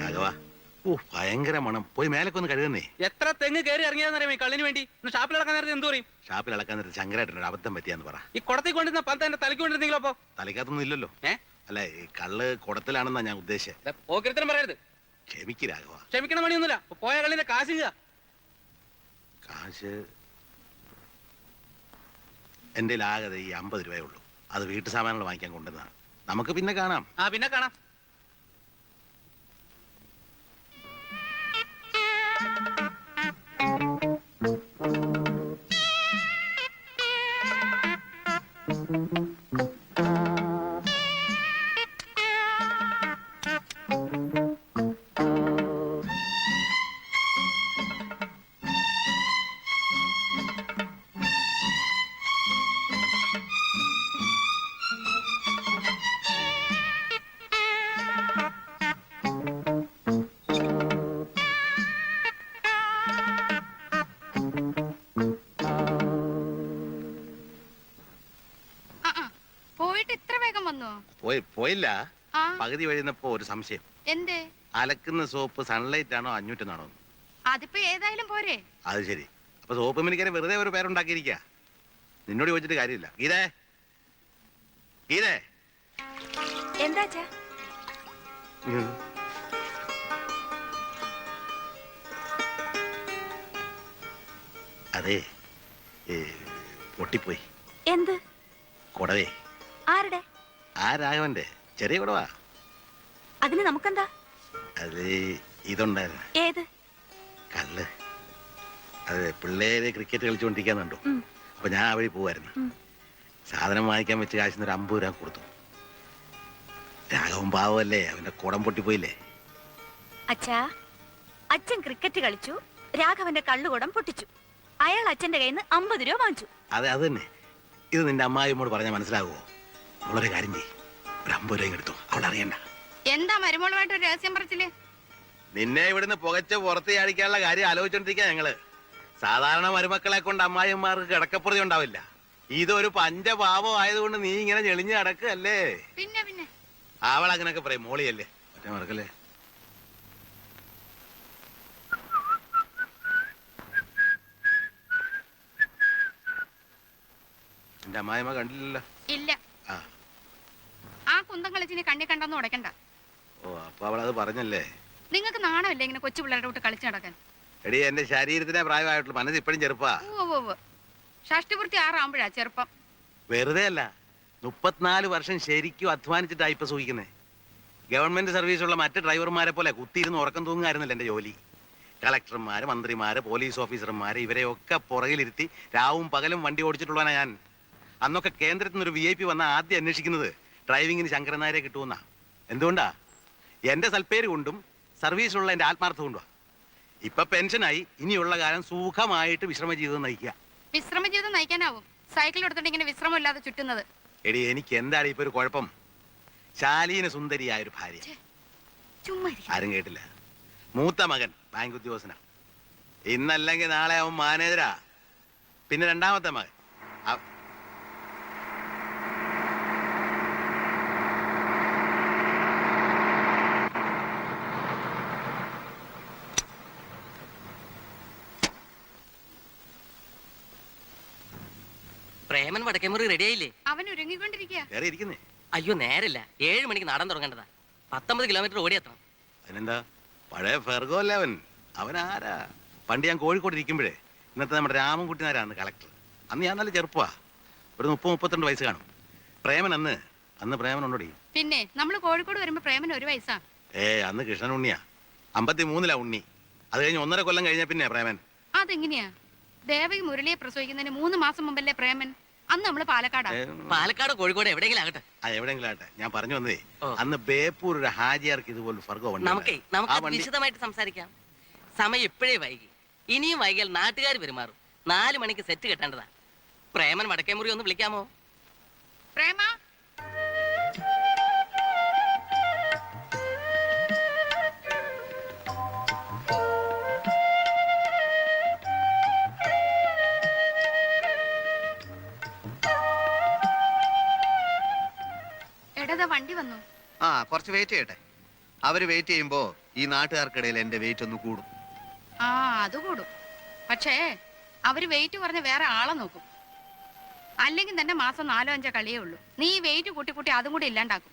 രാഘവ ഓ ഭയങ്കര മണം. പോയി മേലൊക്കെ കഴുകുന്നേ. എത്ര തെങ്ങ് കയറി ഇറങ്ങിയാന്നറിയാം ഈ കള്ളിന് വേണ്ടി? ഇന്ന് ഷാപ്പിൽ ഇളക്കാൻ നേരത്തെ എന്തു പറയും? ഷാപ്പിൽ ഇളക്കാൻ നേരത്തെ ശങ്കരായിട്ടുണ്ട്. അബദ്ധം പറ്റിയാന്ന് പറ. ഈ കുടത്തിൽ കൊണ്ടിരുന്ന പന്ത് എന്റെ തലയ്ക്ക് കൊണ്ടിരുന്നെങ്കിലോ അപ്പൊ? തലയ്ക്കകത്തൊന്നും ഇല്ലല്ലോ. അല്ല ഈ കള്ള് കുടത്തിലാണെന്നാ ഞാൻ ഉദ്ദേശിച്ചത്. പോക്കിരത്തരം പറയരുത്. ക്ഷമിക്ക് രാഘവ. ക്ഷമിക്കണ പണിയൊന്നുമില്ല. പോയ കള്ളിന്റെ കാശ് ഇങ്ങ്. കാശ് എന്റെ ആകെ ഈ അമ്പത് രൂപയേ ഉള്ളൂ. അത് വീട്ടു സാമാനങ്ങൾ വാങ്ങിക്കാൻ കൊണ്ടുവന്നതാണ്. നമുക്ക് പിന്നെ കാണാം. ആ പിന്നെ കാണാം. ആ, പോയി പോയില്ല. ആ. പകുതി വഴിയുന്നപ്പോ ഒരു സംശയം. എന്തേ? അലക്കുന്ന സോപ്പ് സൺലൈറ്റ് ആണോ അഞ്ഞൂറ്റെന്നാണോ? ആണോ അതിപ്പോ ഏതായാലും പോരെ. അത് ശരി. അപ്പൊ സോപ്പ് മിനിക്കാരെ വെറുതെ ഒരു പേരുണ്ടാക്കിയിരിക്ക. നിന്നോട് ചോദിച്ചിട്ട് കാര്യമില്ല. ഗീതേ. ഗീതേ. എന്താച്ചാ ഉം. അതെ. ഏ, പൊട്ടിപ്പോയി. എന്ത്? കൊടവേ. ആരുടെ? ആ രാഘവന്റെ ചെറിയ കുടവാ അതിന് നമുക്കെന്താ? അത് ഇതുണ്ടായിരുന്നു. ഏത്? കല്ല്. അത് പിള്ളേര് ക്രിക്കറ്റ് കളിച്ചുകൊണ്ടിരിക്കാന്നുണ്ടോ. അപ്പൊ ഞാൻ ആ വഴി പോവായിരുന്നു. സാധനം വാങ്ങിക്കാൻ വെച്ച് കാശിന്ന് ഒരു അമ്പത് രൂപ കൊടുത്തു. രാഘവൻ പാവമല്ലേ? അവന്റെ കുടം പൊട്ടിപ്പോയില്ലേ? അച്ഛാ അച്ഛൻ ക്രിക്കറ്റ് കളിച്ചു രാഘവന്റെ കള്ളുകുടം പൊട്ടിച്ചു. അയാൾ അച്ഛന്റെ കയ്യിൽ നിന്ന് അമ്പത് രൂപ വാങ്ങിച്ചു. അതെ അത് തന്നെ. ഇത് നിന്റെ അമ്മായിമ്മോട് പറഞ്ഞാൽ മനസ്സിലാകുമോ വളരെ കാര്യം ചെയ്യ്. ഒരു അമ്പത് രൂപ എടുത്തു. അവൾ അറിയണ്ട. എന്താ മരുമോളുമായിട്ട് ഒരു രഹസ്യം പറച്ചില്ലേ നിന്നെ ഇവിടുന്ന് പുകച്ച് പുറത്ത് ചാടിക്കാനുള്ള കാര്യം ആലോചിച്ചോണ്ടിരിക്കുക ഞങ്ങൾ. സാധാരണ മരുമക്കളെ കൊണ്ട് അമ്മായിമാർക്ക് കിടക്കപ്പുറതി ഉണ്ടാവില്ല. ഇതൊരു പഞ്ചപാപം ആയതുകൊണ്ട് നീ ഇങ്ങനെ ഞെളിഞ്ഞ് കിടക്കല്ലേ പിന്നെ പിന്നെ. അവൾ അങ്ങനെയൊക്കെ പറയും. മോളിയല്ലേ? ഒറ്റ മറക്കല്ലേ? എന്റെ അമ്മായിമ്മ കണ്ടില്ലല്ലോ? ഇല്ല. ആ. കുന്തം കളിച്ചിനി കണ്ണി കണ്ടെന്ന് ഉടക്കണ്ട ഓ അപ്പൊ അത് പറഞ്ഞല്ലേ? നിങ്ങൾക്ക് നാണമില്ല ഇങ്ങനെ കൊച്ചു പിള്ളേരുടെ കൂട്ട് കളിച്ചു നടക്കാൻ? എടി എന്റെ ശരീരത്തിനെ പ്രായമായിട്ടുള്ള മനസ്സ് ഇപ്പോഴും ചെറുപ്പാ. ഓ ഓ ഓ ഷഷ്ടിപൂർത്തി ആറാകുമ്പോഴാ ചെറുപ്പം. വെറുതെ അല്ല മുപ്പത്തിനാല് വർഷം ശരിക്കും അധ്വാനിച്ചിട്ടാ ഇപ്പൊ സൂഹിക്കുന്നേ. ഗവൺമെന്റ് സർവീസുള്ള മറ്റു ഡ്രൈവർമാരെ പോലെ കുത്തിയിരുന്ന് ഉറക്കം തൂങ്ങായിരുന്നില്ല എന്റെ ജോലി. കളക്ടർമാര് മന്ത്രിമാര് പോലീസ് ഓഫീസർമാര് ഇവരെയൊക്കെ പുറകിലിരുത്തി രാവും പകലും വണ്ടി ഓടിച്ചിട്ടുള്ളവനാ ഞാൻ. അന്നൊക്കെ കേന്ദ്രത്തിൽ നിന്ന് ഒരു വി ഐ പി വന്ന ആദ്യം അന്വേഷിക്കുന്നത്. ഡ്രൈവിങ്ങിന് ശങ്കരൻ നായരെ കിട്ടുമെന്നാ. എന്തുകൊണ്ടാ? എന്റെ സൽപ്പേര് കൊണ്ടും സർവീസിലുള്ള എന്റെ ആത്മാർത്ഥം കൊണ്ടുവാ. ഇപ്പൊ പെൻഷനായി ഇനിയുള്ള കാലം സുഖമായിട്ട് വിശ്രമ ജീവിതം നയിക്കുക. വിശ്രമ ജീവിതം നയിക്കാനാവും. സൈക്കിൾ എടുത്തിട്ട് ഇങ്ങനെ വിശ്രമമില്ലാതെ ചുറ്റുന്നത്. എടി എനിക്ക് എന്താണ് ഇപ്പൊ ഒരു കുഴപ്പം? ശാലീന സുന്ദരിയായ ഒരു ഭാര്യ ആരും കേട്ടില്ല. മൂത്ത മകൻ ബാങ്ക് ഉദ്യോഗസ്ഥന. ഇന്നല്ലെങ്കിൽ നാളെ അവൻ മാനേജരാ പിന്നെ രണ്ടാമത്തെ മകൻ. പ്രേമൻ വടക്കേമുറി റെഡി ആയില്ലേ? അവൻ ഒരുങ്ങിക്കൊണ്ടിരിക്കുക ഇരിക്കുന്നേ? അയ്യോ നേരല്ല. ഏഴ് മണിക്ക് നടൻ തുടങ്ങേണ്ടതാ. പത്തൊമ്പത് കിലോമീറ്റർ ഓടിയെത്തണം അതിനെന്താ? പഴയ ഫെർഗോ അല്ലേ അവൻ? അവൻ ആരാ? പണ്ട് ഞാൻ കോഴിക്കോട് ഇരിക്കുമ്പോഴേ ഇന്നത്തെ നമ്മുടെ രാമൻകുട്ടിനാരാണ് കളക്ടർ അന്ന് ഞാൻ നല്ല ചെറുപ്പമാ ഒരു മുപ്പത് മുപ്പത്തിരണ്ട് വയസ്സ് കാണും. പ്രേമൻ അന്ന് അന്ന് പ്രേമൻ ഉണ്ടോടി? പിന്നെ നമ്മൾ കോഴിക്കോട് വരുമ്പോ പ്രേമൻ ഒരു വയസ്സാ. ഏ അന്ന് കൃഷ്ണൻ ഉണ്ണിയാ. അമ്പത്തി മൂന്നിലാ ഉണ്ണി. അത് കഴിഞ്ഞ് ഒന്നര കൊല്ലം കഴിഞ്ഞ പിന്നെ പ്രേമൻ. അതെങ്ങനെയാ? ദേവകി മുരളിയെ പ്രസവിക്കുന്നതിന് മൂന്ന് മാസം മുമ്പല്ലേ പ്രേമൻ? അന്ന് നമ്മൾ പാലക്കാടാ. പാലക്കാട് കോഴിക്കോട് എവിടെയെങ്കിലും ആകട്ടെ. അത് എവിടെയെങ്കിലും ആട്ടെ ഞാൻ പറഞ്ഞു വന്നേ ഓ. അന്ന് ബേപ്പൂർ ഒരു ഹാജിയാർക്ക് ഇതുപോലെ ഫർഗോ വണ്ടി നമുക്കേ നമുക്ക് ആ വണ്ടി വിശദമായിട്ട് സംസാരിക്കാം. സമയം ഇപ്പോഴേ വൈകി. ഇനിയും വൈകിയാൽ നാട്ടുകാർ പെരുമാറും. നാല് മണിക്ക് സെറ്റ് കെട്ടേണ്ടതാ. പ്രേമൻ വടക്കേമുറി ഒന്ന് വിളിക്കാമോ? പ്രേമ? എടതാ വണ്ടി വന്നു. ആ കുറച്ച് വെയിറ്റ് ചെയ്യട്ടെ. അവർ വെയിറ്റ് ചെയ്യുമ്പോ ഈ നാട്ടുകാർക്കിടയിൽ എന്റെ വെയിറ്റ് ഒന്ന് കൂടും. ആ അത് കൂടും. പക്ഷേ അവർ വെയിറ്റ് പറഞ്ഞ വേറെ ആളെ നോക്കും. അല്ലെങ്കിൽ തന്നെ മാസം നാലോ അഞ്ചോ കളിയേ ഉള്ളൂ. നീ വെയിറ്റ് കൂട്ടി കൂട്ടി അതും കൂടി ഇല്ലാണ്ടാക്കും.